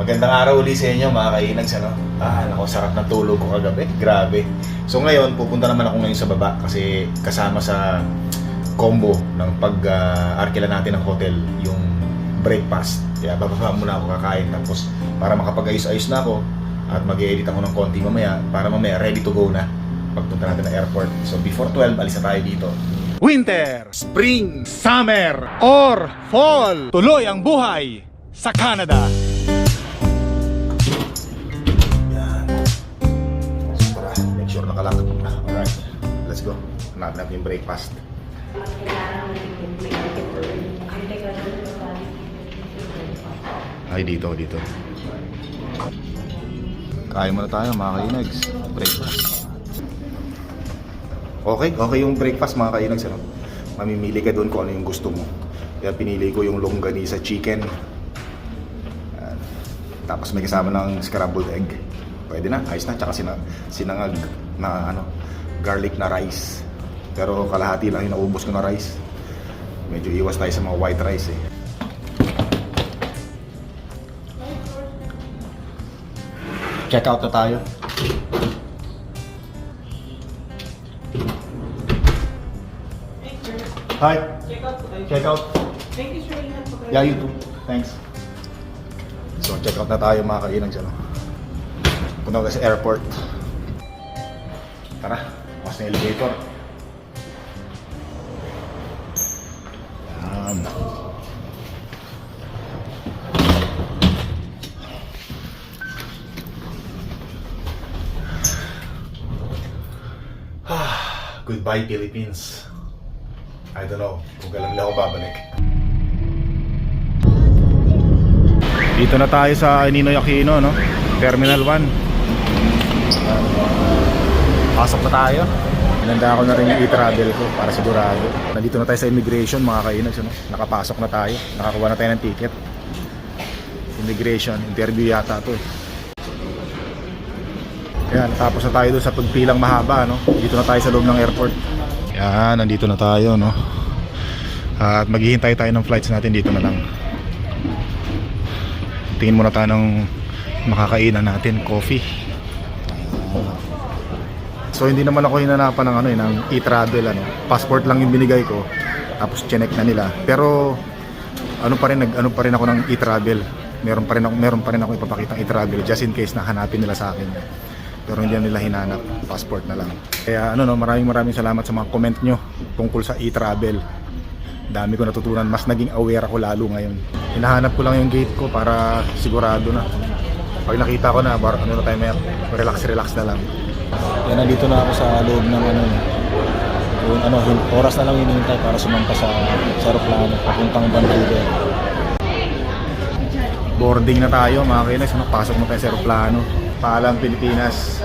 Magandang araw ulit sa inyo mga kainags ano. Ah, nako sarap ng tulog ko kagabi. Grabe. So ngayon pupunta naman ako ngayon sa baba kasi kasama sa combo ng pag-arkila natin ng hotel yung breakfast. Kaya bababa muna ako kakain tapos para makapag-ayos-ayos na ako at mag-edit ako ng konti mamaya para mamaya ready to go na pagpunta natin ng airport. So before 12, alis tayo dito. Winter, Spring, Summer, or Fall. Tuloy ang buhay sa Canada. Hanapin natin breakfast. Ay, dito, dito. Kain muna tayo mga kainags. Breakfast. Okay, okay yung breakfast mga kainags. Ano? Mamimili ka doon kung ano yung gusto mo. Kaya pinili ko yung longganisa chicken. Tapos may kasama ng scrambled egg. Pwede na, ayos na. Tsaka sina, sinangag na ano, garlic na rice. Pero kalahati lang yung naubos ko na rice. Medyo iwas tayo sa mga white rice eh. Check out na tayo. Hi. Check out. Check out. Thank you, sir. Yeah, you too. Thanks. So, check out na tayo mga kainag dyan. oh. Punta tayo sa airport. Tara, mas na elevator. Ah, Goodbye Philippines. I don't know kung kailan nila ako babalik. Dito na tayo sa Ninoy Aquino, no? Terminal 1. Pasok na tayo. Inanda ko na rin yung e-travel ko para sigurado. Nandito na tayo sa immigration, mga kainags. Ano? Nakapasok na tayo. Nakakuha na tayo ng ticket. Immigration, interview yata to. eh. Yan, tapos na tayo doon sa pagpilang mahaba, no? Dito na tayo sa loob ng airport. Yan, nandito na tayo, no? At maghihintay tayo ng flights natin dito na lang. Tingin muna tayo ng makakainan natin, coffee. So hindi naman ako hinanapan ng ano eh, ng e-travel ano. Passport lang yung binigay ko. Tapos chinek na nila. Pero ano pa rin nag ano pa rin ako ng e-travel. Meron pa rin ako meron pa rin ako ipapakitang e-travel just in case na hanapin nila sa akin. Pero hindi nila hinanap, passport na lang. Kaya ano no, maraming maraming salamat sa mga comment nyo tungkol sa e-travel. Dami ko natutunan, mas naging aware ako lalo ngayon. Hinahanap ko lang yung gate ko para sigurado na. Pag nakita ko na, bar, ano na tayo, may relax relax na lang. Yan, nandito na ako sa loob ng ano, yung ano, oras na lang hinihintay para sumampa sa, sa aeroplano, papuntang Vancouver. Boarding na tayo mga kainis, ano, pasok mo tayo sa aeroplano. Paalam Pilipinas.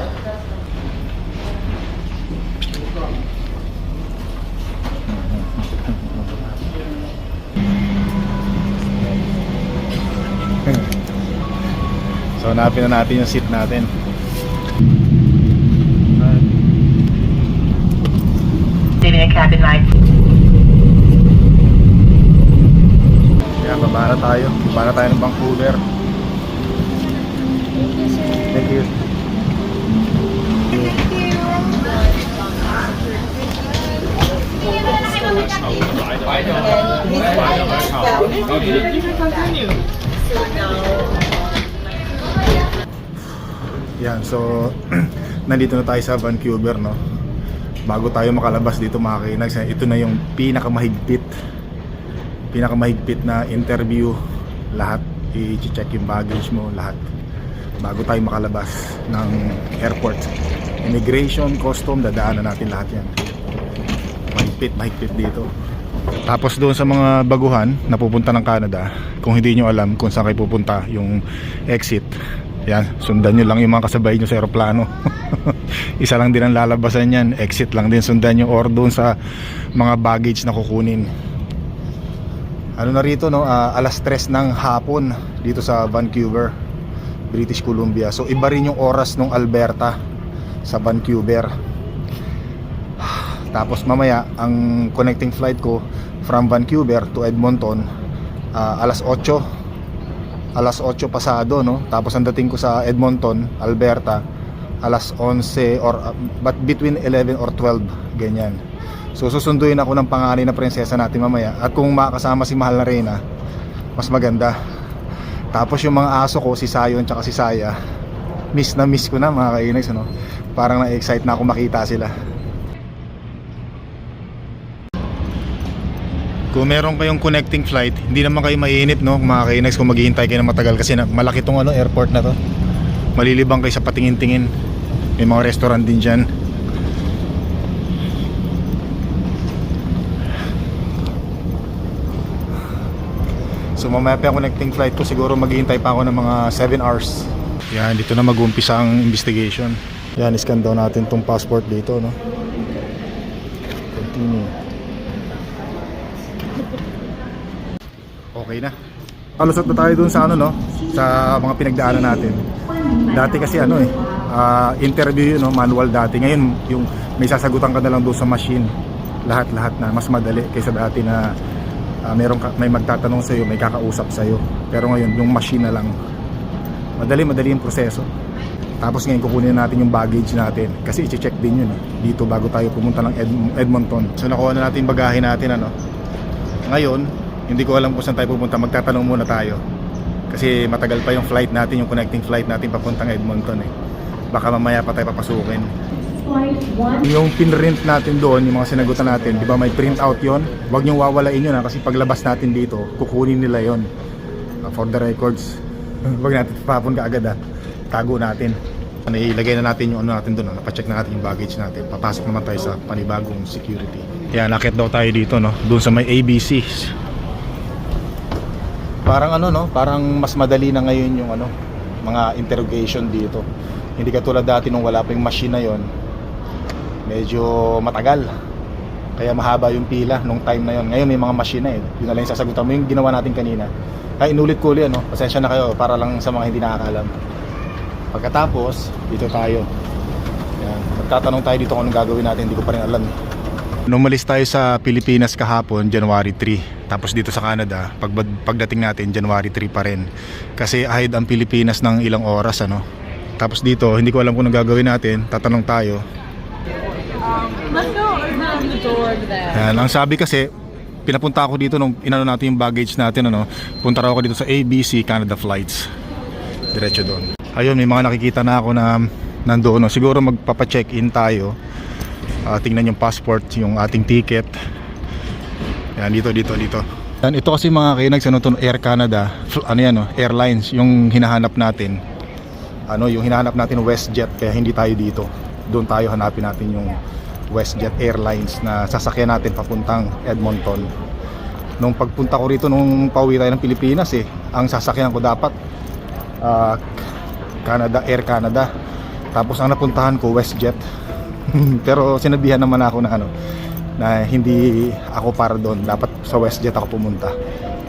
So hanapin na natin yung seat natin. Leaving a cabin light. Kaya baba na tayo. Baba na tayo ng Vancouver. Thank you. Yan, so nandito na tayo sa Vancouver, no? Bago tayo makalabas dito mga kainags, ito na yung pinakamahigpit pinakamahigpit na interview. Lahat i-check yung baggage mo lahat. Bago tayo makalabas ng airport. Immigration, custom, dadaanan natin lahat yan. Mahigpit, mahigpit dito. Tapos doon sa mga baguhan na pupunta ng Canada. Kung hindi nyo alam kung saan kayo pupunta yung exit yan, sundan nyo lang yung mga kasabay nyo sa aeroplano. Isa lang din ang lalabasan yan. Exit lang din sundan nyo or doon sa mga baggage na kukunin. Ano na rito no? Ah, alas 3 ng hapon dito sa Vancouver British Columbia. So iba rin yung oras ng Alberta sa Vancouver. Tapos mamaya ang connecting flight ko from Vancouver to Edmonton ah, alas 8 alas 8 pasado no? Tapos ang dating ko sa Edmonton Alberta alas 11 or uh, but between 11 or 12 ganyan. So susunduin ako ng panganay na prinsesa natin mamaya. At kung makakasama si mahal na Reyna mas maganda. Tapos yung mga aso ko si Sayon tsaka si Saya miss na miss ko na mga kainags ano parang na-excite na ako makita sila Kung meron kayong connecting flight, hindi naman kayo mainit no, mga kainags kung maghihintay kayo ng matagal kasi na, malaki tong ano, airport na to. Malilibang kayo sa patingin-tingin. May mga restaurant din dyan. So mamaya pa connecting flight ko, siguro maghihintay pa ako ng mga 7 hours. Yan, dito na mag-umpisa ang investigation. Yan, iscan daw natin tong passport dito, no? Continue. Okay na. Palusot na tayo dun sa ano no, sa mga pinagdaanan natin. Dati kasi ano eh, ah, interview yun no, manual dati. Ngayon yung may sasagutan ka na lang doon sa machine. Lahat-lahat na mas madali kaysa dati na ah, meron ka, may magtatanong sa iyo, may kakausap sa iyo. Pero ngayon yung machine na lang. Madali madali yung proseso. Tapos ngayon kukunin natin yung baggage natin kasi i-check din yun eh, dito bago tayo pumunta ng Ed- Edmonton. So nakuha na natin yung bagahe natin ano. Ngayon, hindi ko alam kung saan tayo pupunta. Magtatanong muna tayo. Kasi matagal pa yung flight natin, yung connecting flight natin papuntang Edmonton eh. Baka mamaya pa tayo papasukin. Yung pinrint natin doon, yung mga sinagutan natin, di ba may print out yon? Huwag niyong wawalain yun ha, kasi paglabas natin dito, kukunin nila yon For the records, huwag natin papun ka agad ha. Tago natin. Ano, ilagay na natin yung ano natin doon, no? napacheck na natin yung baggage natin. Papasok naman tayo sa panibagong security. Yan, nakit daw tayo dito, no? Doon sa may ABC. Parang ano, no? Parang mas madali na ngayon yung ano, mga interrogation dito. Hindi katulad dati nung wala pa yung machine na yon. Medyo matagal. Kaya mahaba yung pila nung time na yon. Ngayon may mga machine na eh. Yun na lang sasagutan mo yung ginawa natin kanina. Kaya inulit ko ulit, ano? Pasensya na kayo para lang sa mga hindi nakakaalam. Pagkatapos, dito tayo. Yan. Magtatanong tayo dito kung anong gagawin natin, hindi ko pa rin alam. Nung umalis tayo sa Pilipinas kahapon, January 3. Tapos dito sa Canada, pag, pagdating natin, January 3 pa rin. Kasi ahead ang Pilipinas ng ilang oras, ano. Tapos dito, hindi ko alam kung anong gagawin natin. Tatanong tayo. There. Yan, ang sabi kasi, pinapunta ako dito nung inano natin yung baggage natin, ano. Punta raw ako dito sa ABC Canada Flights. Diretso doon. Ayun, may mga nakikita na ako na nandoon. No. Siguro magpapa-check-in tayo. Ah, tingnan yung passport, yung ating ticket. Yan, dito, dito, dito. Yan, ito kasi mga kinags, ano to, Air Canada, ano yan, no, airlines, yung hinahanap natin. Ano, yung hinahanap natin WestJet, kaya hindi tayo dito. Doon tayo hanapin natin yung WestJet Airlines na sasakyan natin papuntang Edmonton. Nung pagpunta ko rito nung pauwi tayo ng Pilipinas eh, ang sasakyan ko dapat ah, Canada, Air Canada. Tapos ang napuntahan ko WestJet. Pero sinabihan naman ako na ano na hindi ako para doon. Dapat sa WestJet ako pumunta.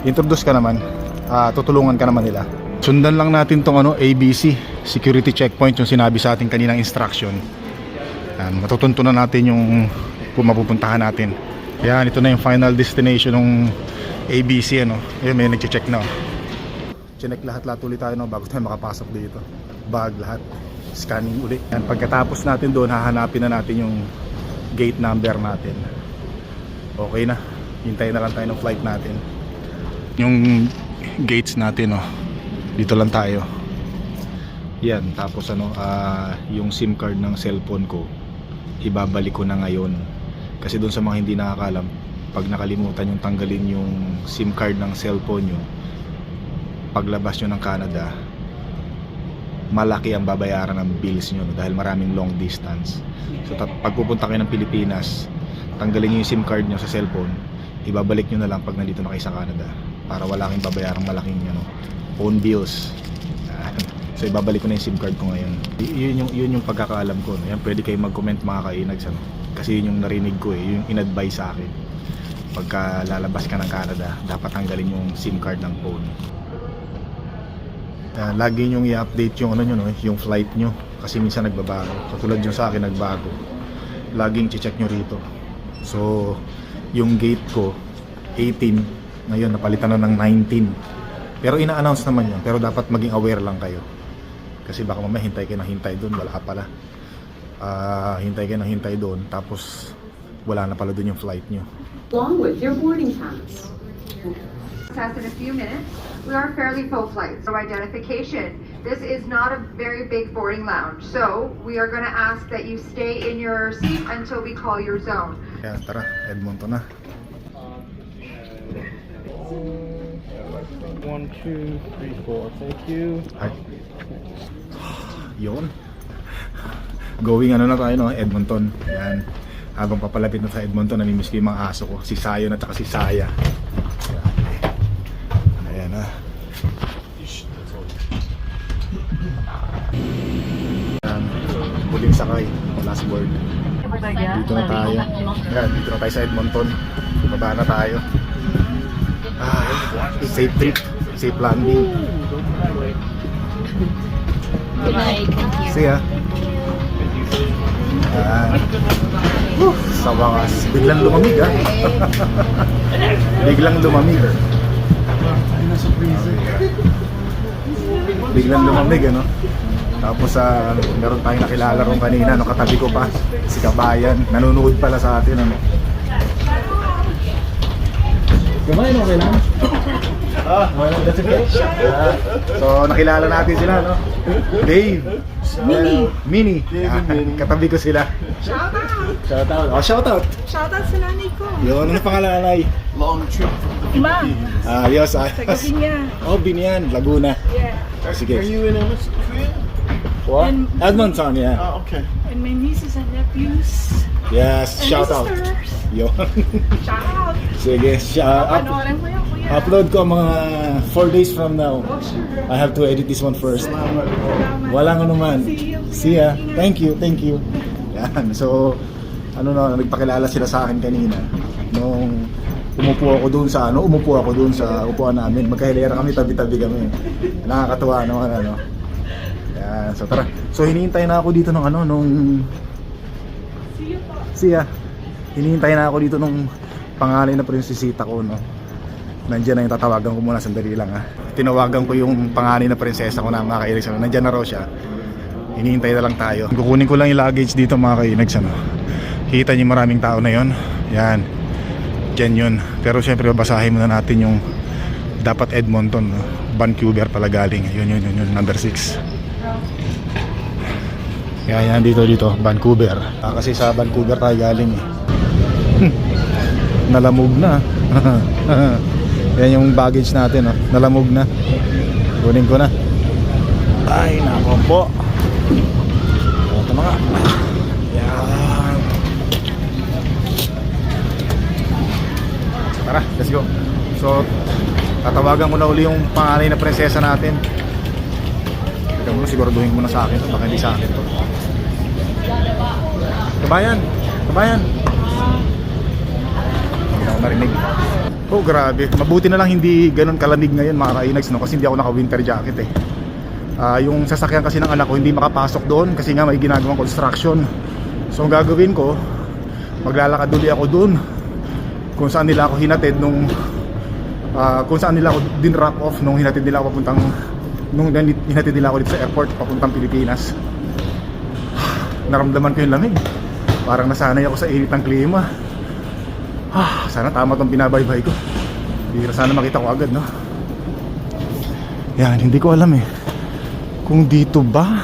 Introduce ka naman. ah, tutulungan ka naman nila. Sundan lang natin tong ano ABC security checkpoint yung sinabi sa ating kaninang instruction. Yan, matutunto na natin yung kung natin. Yan, ito na yung final destination ng ABC ano. Ayun, may nagche-check na. oh. Chinek lahat-lahat ulit tayo no, bago tayo makapasok dito. Bag lahat. Scanning ulit. Yan, pagkatapos natin doon, hahanapin na natin yung gate number natin. Okay na. Hintayin na lang tayo ng flight natin. Yung gates natin, oh. Dito lang tayo. Yan, tapos ano, ah, yung SIM card ng cellphone ko, ibabalik ko na ngayon. Kasi doon sa mga hindi nakakalam, pag nakalimutan yung tanggalin yung SIM card ng cellphone nyo, paglabas nyo ng Canada, malaki ang babayaran ng bills nyo no, dahil maraming long distance. So pag pupunta kayo ng Pilipinas, tanggalin nyo yung SIM card nyo sa cellphone, ibabalik nyo na lang pag nandito na kayo sa Canada para wala kang babayarang malaking ano, phone bills. So ibabalik ko na yung SIM card ko ngayon. Y- yun yung yun yung pagkakaalam ko. No? Yan pwede kayo mag-comment mga kainags ano? Kasi yun yung narinig ko eh, yun yung in-advise sa akin. Pagka lalabas ka ng Canada, dapat tanggalin yung SIM card ng phone. Ah, lagi nyong i-update yung ano nyo, no, yung flight nyo kasi minsan nagbabago. Katulad yung sa akin nagbago. Laging check nyo rito. So, yung gate ko 18, ngayon napalitan na ng 19. Pero ina-announce naman yun. Pero dapat maging aware lang kayo. Kasi baka mamaya hintay kayo ng hintay doon, wala pala. Ah, hintay kayo ng hintay doon, tapos wala na pala doon yung flight nyo. along with your boarding pass. test in a few minutes. We are fairly full flight, so identification. This is not a very big boarding lounge, so we are going to ask that you stay in your seat until we call your zone. Kaya tara, Edmonton na. One, two, three, four. Thank you. Ay. Yun. Going ano na tayo no, Edmonton. Yan. Habang papalapit na sa Edmonton, namimiss ko yung mga aso ko. Si Sayo at saka si Saya. Na. Yan. Huling sakay. Last word. Dito na tayo. Yan, dito na tayo sa Edmonton. Baba na tayo. Ah, safe trip. Safe landing. See ya. Yan. Whew, sa wakas. Biglang lumamig ah. Biglang lumamig. Biglang lumamig ano. Tapos sa meron tayong nakilala ron kanina no katabi ko pa si Kabayan nanonood pala sa atin ano. Kumain okay lang? Ah, well, that's okay. Ah, so nakilala natin sila no. Dave. Mini. Mini. Yan, Katabi ko sila. Shout out. Shout out. Oh, shout out. Shoutout sa nanay ko. Yun, ano pangalan nanay? Ma, Ayos, ayos. niya. Oh, Binian, Laguna. Yeah. Sige. you in Amos? What? And- Edmonton, yeah. Oh, okay. And my nieces and nephews. Yes, And shout out. sisters. Yun. Shout out. Sige, shout up. Panoorin ko yan, kuya. Upload ko mga 4 days from now. Oh, sure. I have to edit this one first. Salamat. Walang ano man. See you. See ya. Ingat. Thank you, thank you. Yan, so ano na, nagpakilala sila sa akin kanina. Nung umupo ako doon sa ano, umupo ako doon sa upuan namin. Magkahilera kami, tabi-tabi kami. Nakakatuwa naman ano. Yan, so tara. So hinihintay na ako dito ng ano, nung See ya. Hinihintay na ako dito nung pangalan na prinsesita ko, no. Nandiyan na yung tatawagan ko muna sandali lang ha. Tinawagan ko yung pangalan na prinsesa ko na mga kainags. Ano. Nandiyan na raw siya. Hinihintay na lang tayo. Kukunin ko lang yung luggage dito mga kainags. Ano. Kita niyo maraming tao na yon. Yan. Diyan yun. Pero syempre babasahin muna natin yung dapat Edmonton. No? Vancouver pala galing. Yun yun yun yun. Number 6. Yan yan dito dito. Vancouver. Ah, kasi sa Vancouver tayo galing eh. Nalamog na. yan yung baggage natin. Oh. Nalamog na. Kunin ko na. Ay, nako po. Ito mga. Yan. Tara, let's go. So, tatawagan ko na uli yung panganay na prinsesa natin. Ito muna, siguraduhin mo na sa akin. Baka hindi sa akin to. Kabayan! Kabayan! Hindi ako narinig. Oh, grabe. Mabuti na lang hindi ganun kalamig ngayon mga kainags, no? Kasi hindi ako naka-winter jacket eh. Ah, yung sasakyan kasi ng anak ko hindi makapasok doon kasi nga may ginagawang construction. So ang gagawin ko, maglalakad uli ako doon kung saan nila ako hinatid nung ah, kung saan nila ako din drop off nung hinatid nila ako papuntang nung hinatid nila ako dito sa airport papuntang Pilipinas. Naramdaman ko yung lamig. Parang nasanay ako sa init ng klima. Ah, sana tama tong binabaybay ko. Bira sana makita ko agad, no? Yan, hindi ko alam eh. Kung dito ba?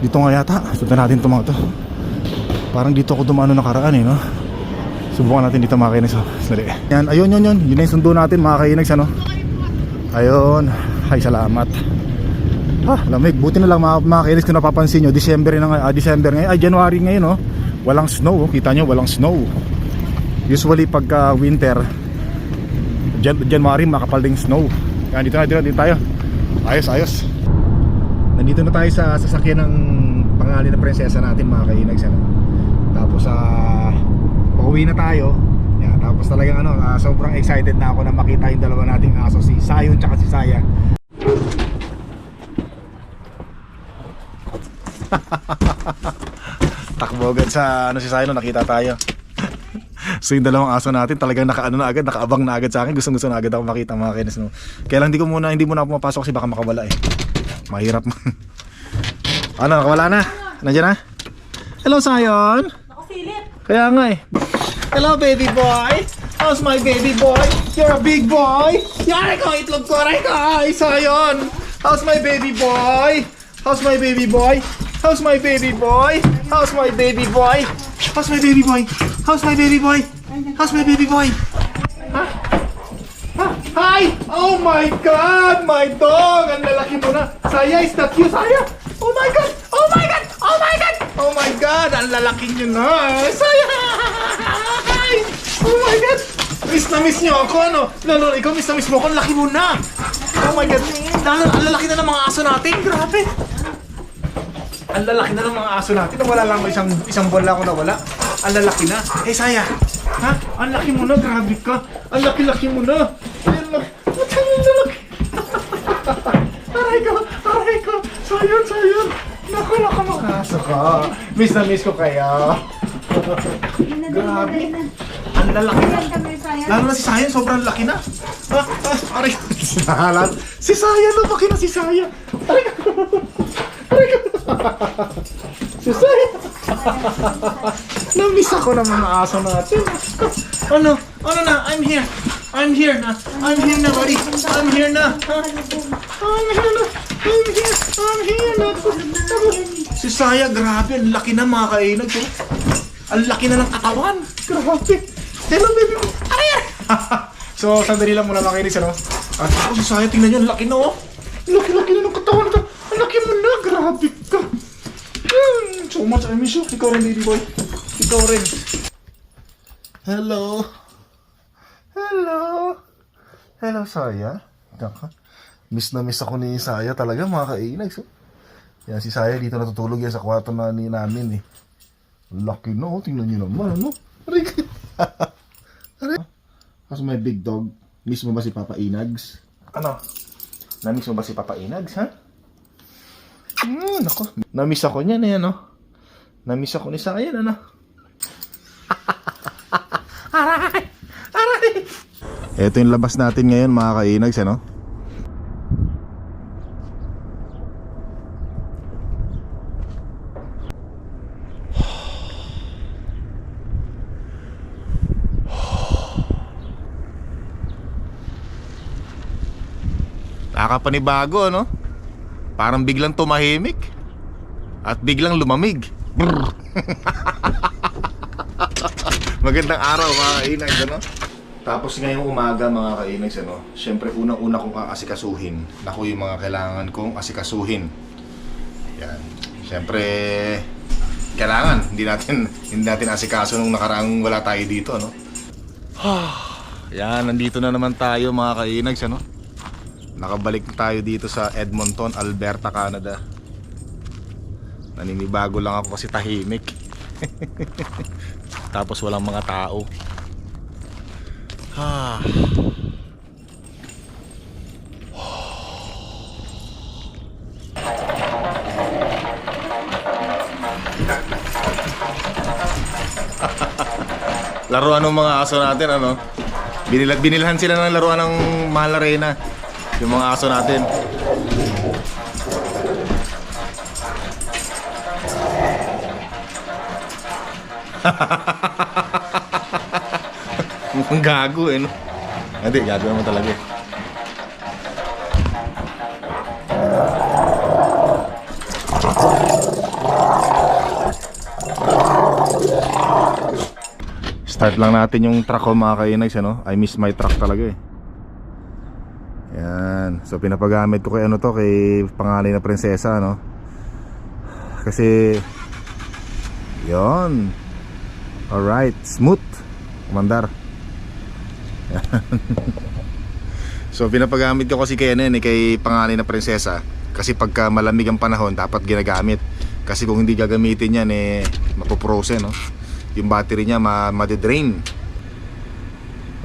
Dito nga yata. Sundan natin itong mga to. Parang dito ako dumano nakaraan eh, no? Subukan natin dito mga kainags. oh. Sandali. Yan, ayun yun yun. Yun na yung sundo natin mga kainags, ano? Ayun. Ay, salamat. Ah, lamig. Buti na lang mga, mga kainis kung napapansin nyo, December na nga, ah, December ngayon, ay January ngayon, no? Walang snow, oh. kita nyo, walang snow. Usually pagka winter, Jan January makapal ding snow. Yan, dito na, dito dito tayo. Ayos, ayos. Nandito na tayo sa sasakyan ng pangalan na prinsesa natin mga kainags, ano? Tapos, ah, pauwi na tayo. Yan, tapos talagang ano, ah, sobrang excited na ako na makita yung dalawa nating aso, si Sayon tsaka si Saya. Takbo agad sa ano si Sayon nakita tayo. so yung dalawang aso natin talagang nakaano na agad, nakaabang na agad sa akin. Gustong gusto na agad ako makita mga kainis. No? Kaya lang hindi ko muna, hindi muna ako pumapasok kasi baka makawala eh. Mahirap. ano, nakawala na? Nandiyan na? Hello, Sayon. Nakasilip. Kaya nga eh. Hello, baby boy. How's my baby boy? You're a big boy. Yari ko, itlog ko, aray ko. Isa yun. How's my baby boy? How's my baby boy? How's my baby boy? How's my baby boy? How's my baby boy? How's my baby boy? How's my baby boy? Ha? Ha? Hi! Oh my God! My dog! Ang lalaki mo na! Saya, is that you, Saya? Oh my God! Oh my God! Oh my God! Oh my God! Ang lalaki niyo na! Saya! Hi! Oh my God! Miss na miss niyo ako, ano? Lalo, ikaw miss na miss mo ako, ang laki mo na! Oh my God! Lalo, ang lalaki na ng mga aso natin! Grabe! Ang lalaki na ng mga aso natin. Wala lang isang isang buwan lang ako nawala. Ang lalaki na. Eh, Saya. Ha? Ang laki mo na. Grabe ka. Ang laki-laki mo na. Ang laki. Ang lalaki. aray ko. Aray ko. Sayon, sayon. Naku, naku, mga aso ka. Miss na miss ko kaya. Grabe. Ang lalaki na. Lalo na si Saya, sobrang laki na. Ah, ah, aray. Lalo- si Saya, lumaki na si Saya. Aray. Aray ko. si Saya. Namiss ako ng mga aso natin. Ano? Ano na? I'm here. I'm here na. I'm here na, buddy. I'm here na. I'm here na. I'm here. I'm here na. Si Saya, grabe. Ang laki na mga kainag. oh. Ang laki na ng katawan. Grabe. Hello, baby. Aray! so, sandali lang muna mga kainis, ano? At ako si Saya, tingnan nyo. Ang laki na, oh. Laki-laki na ng katawan. Ang laki mo na. Grabe ka. Hmm, so much I miss you. Ikaw rin, baby boy. Ikaw rin. Hello. Hello. Hello, Saya. Daka. Miss na miss ako ni Saya talaga, mga kainag. So, yan, si Saya dito natutulog yan sa kwarto na ni namin eh. Lucky no, tingnan niyo naman, ano? Aray. Kasi may big dog, miss mo ba si Papa Inags? Ano? Na-miss mo ba si Papa Inags, ha? Hmm, nako. Na-miss ako niyan eh, ano? Na-miss ako ni Saya, ano? Aray! Aray! Ito yung labas natin ngayon, mga kainags, ano? Nakakapanibago, ano? Parang biglang tumahimik. At biglang lumamig. Magandang araw mga kainags, ano? Tapos ngayong umaga mga kainags, ano? Siyempre unang-una kong aasikasuhin. Naku yung mga kailangan kong asikasuhin. Yan. Siyempre, kailangan. Hindi natin, hindi natin asikaso nung nakaraang wala tayo dito, ano? Yan, nandito na naman tayo mga kainags, ano? Nakabalik na tayo dito sa Edmonton, Alberta, Canada. Naninibago lang ako kasi tahimik. Tapos walang mga tao. Ah. Laruan ng mga aso natin ano. Binil binilhan sila ng laruan ng Mahal Arena. Yung mga aso natin. Mukhang gago eh, no? Hindi, gago naman talaga eh. Start lang natin yung truck ko mga kainags, ano? I miss my truck talaga eh. So pinapagamit ko kay ano to, kay panganay na prinsesa, no? Kasi Yon. Alright, smooth. Kumandar. so pinapagamit ko kasi kay ano eh, kay panganay na prinsesa. Kasi pagka malamig ang panahon, dapat ginagamit. Kasi kung hindi gagamitin yan, eh, mapoprose, no? Yung battery niya, ma madedrain.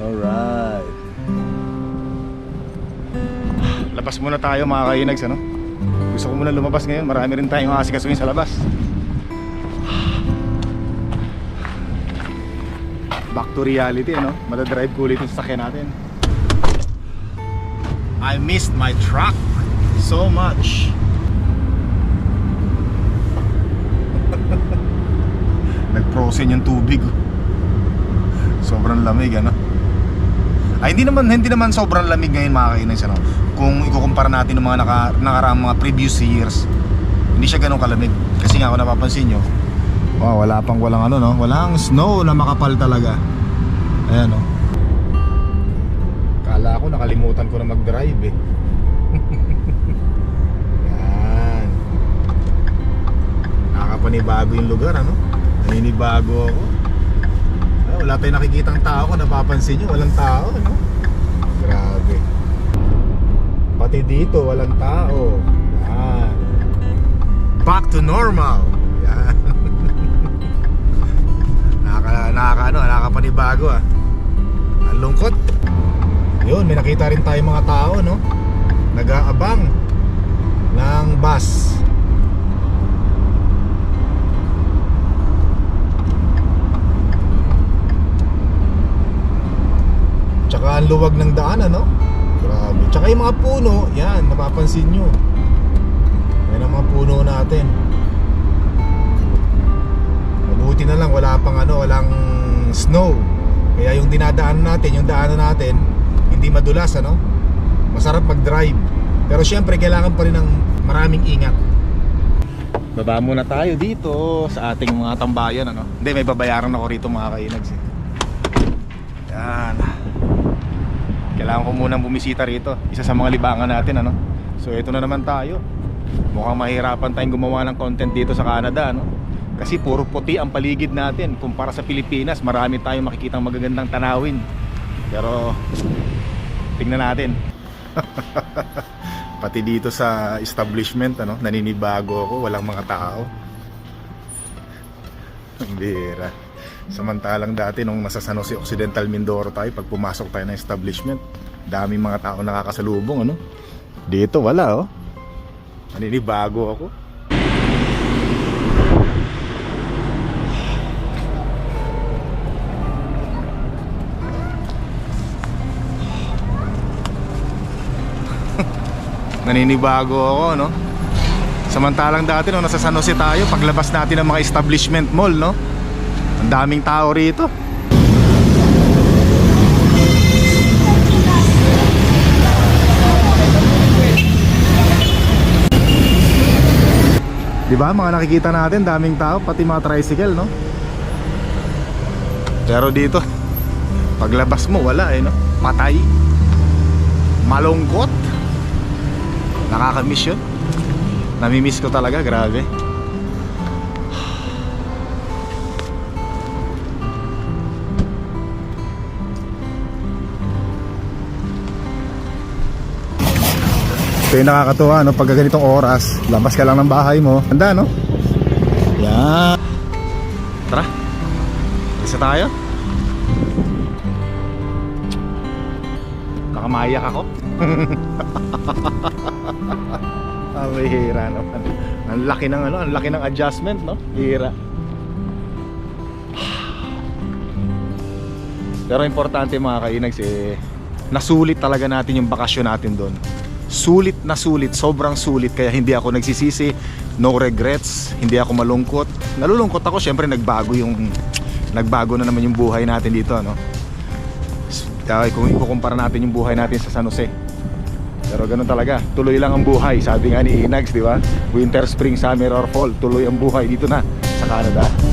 Alright. Labas muna tayo mga kainags, ano? Gusto ko muna lumabas ngayon. Marami rin tayong asikasuhin sa labas. Back to reality, ano? Madadrive ko ulit yung sasakyan natin. I missed my truck so much. Nag-frozen yung tubig. Sobrang lamig, ano? Ay, hindi naman hindi naman sobrang lamig ngayon mga kainis, ano? Kung ikukumpara natin ng mga naka, nakaraang mga previous years, hindi siya ganun kalamig. Kasi nga kung napapansin nyo, wow, wala pang walang ano, no? Walang snow na makapal talaga. Ayan, no? Kala ko nakalimutan ko na mag-drive, eh. Yan. Nakakapanibago yung lugar, ano? Naninibago ako. Ah, wala tayong nakikitang tao kung napapansin nyo, walang tao, no? Grabe. Pati dito, walang tao. Yan. Back to normal. Yan. nakaka, nakaka, ano, nakakapanibago ah. Ang lungkot. Yun, may nakita rin tayo mga tao, no? Nag-aabang ng bus. Tsaka ang luwag ng daan, ano? Grabe. Tsaka yung mga puno, yan, napapansin nyo. Yan ang mga puno natin. Mabuti na lang, wala pang ano, walang snow. Kaya yung dinadaan natin, yung daanan natin, hindi madulas, ano? Masarap mag-drive. Pero syempre, kailangan pa rin ng maraming ingat. Baba muna tayo dito sa ating mga tambayan, ano? Hindi, may babayaran ako rito mga kainags. Eh. Yan. Kailangan ko munang bumisita rito. Isa sa mga libangan natin, ano? So, ito na naman tayo. Mukhang mahirapan tayong gumawa ng content dito sa Canada, ano? Kasi puro puti ang paligid natin. Kumpara sa Pilipinas, marami tayong makikitang magagandang tanawin. Pero, tingnan natin. Pati dito sa establishment, ano? Naninibago ako, walang mga tao. Ang. Samantalang dati nung nasa San Jose Occidental Mindoro tayo, pag pumasok tayo ng establishment, daming mga tao nakakasalubong, ano? Dito wala, oh. Naninibago ako. Naninibago ako, no? Samantalang dati nung nasa San Jose tayo, paglabas natin ng mga establishment mall, no? Ang daming tao rito. Di ba? Mga nakikita natin, daming tao, pati mga tricycle, no? Pero dito, paglabas mo, wala eh, no? Patay. Malungkot. Nakakamiss yun. Namimiss ko talaga, grabe. Ito yung nakakatuwa, no? Pagka ganitong oras, labas ka lang ng bahay mo. Handa, no? Yan. Tara. Isa tayo. Nakamayak ako. Ah, may hira naman. Ang laki ng ano, ang laki ng adjustment, no? Hira. Pero importante mga kainags eh, nasulit talaga natin yung bakasyon natin doon. Sulit na sulit, sobrang sulit kaya hindi ako nagsisisi, no regrets, hindi ako malungkot. Nalulungkot ako, syempre nagbago yung nagbago na naman yung buhay natin dito, ano. Kaya kung ikukumpara natin yung buhay natin sa San Jose. Pero ganun talaga, tuloy lang ang buhay. Sabi nga ni Inags, di ba? Winter, spring, summer or fall, tuloy ang buhay dito na sa Canada.